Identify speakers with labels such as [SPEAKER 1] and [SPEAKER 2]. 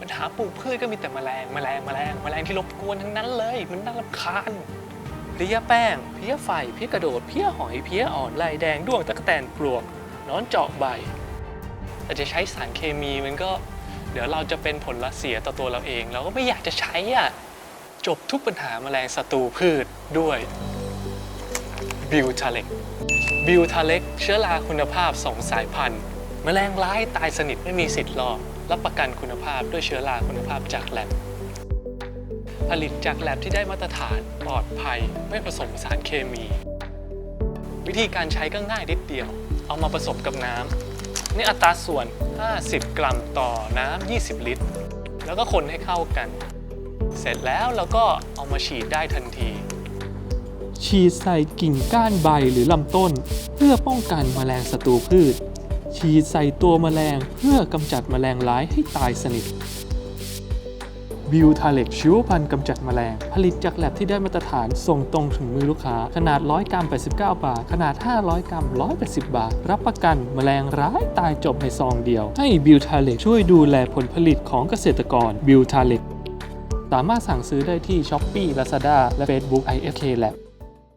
[SPEAKER 1] ปัญหาปลูกพืชก็มีแต่แมลงแมลงแมลงแมลงที่รบกวนทั้งนั้นเลย มันน่ารำคาญเพี้ยแป้ง เพี้ยไฟ เพี้ยกระโดด เพี้ยหอย เพี้ยอ่อนลายแดงด้วงตะกแตนปลวกนอนเจาะใบแต่จะใช้สารเคมีมันก็ เดี๋ยวเราจะเป็นผลลัพธ์เสียต่อตัวเราเอง เราก็ไม่อยากจะใช้อะจบทุกปัญหาแมลงศัตรูพืชด้วยบิวทาเล็กบิวทาเล็กเชื้อราคุณภาพ2สายพันธุ์ มลงร้ายตายสนิทไม่มีสิทธิ์รอดรับประกันคุณภาพด้วยเชื้อราคุณภาพจากแลบผลิตจากแลบที่ได้มาตรฐานปลอดภัย ไม่ผสมสารเคมี วิธีการใช้ก็ง่ายนิดเดียว เอามาผสมกับน้ำนี่อัตราส่วน 50 กรัมต่อน้ำ 20 ลิตร แล้วก็คนให้เข้ากัน เสร็จแล้วเราก็เอามาฉีดได้ทันที
[SPEAKER 2] ฉีดใส่กิ่งก้านใบหรือลำต้น เพื่อป้องกันแมลงศัตรูพืช ฉีดใส่ตัวแมลง เพื่อกำจัดแมลงร้ายให้ตายสนิทบิวทาเล็กชีวพันธุ์กำจัดแมลง ผลิตจากแลบที่ได้มาตรฐานส่งตรงถึงมือลูกค้า ขนาด 100 กรัม 89 บาท ขนาด 500 กรัม 180 บาท รับประกันแมลงร้ายตายจบในซองเดียว ให้บิวทาเล็กช่วยดูแลผลผลิตของเกษตรกรบิวทาเล็กสามารถสั่งซื้อได้ที่ Shopee Lazada และ Facebook IFK Lab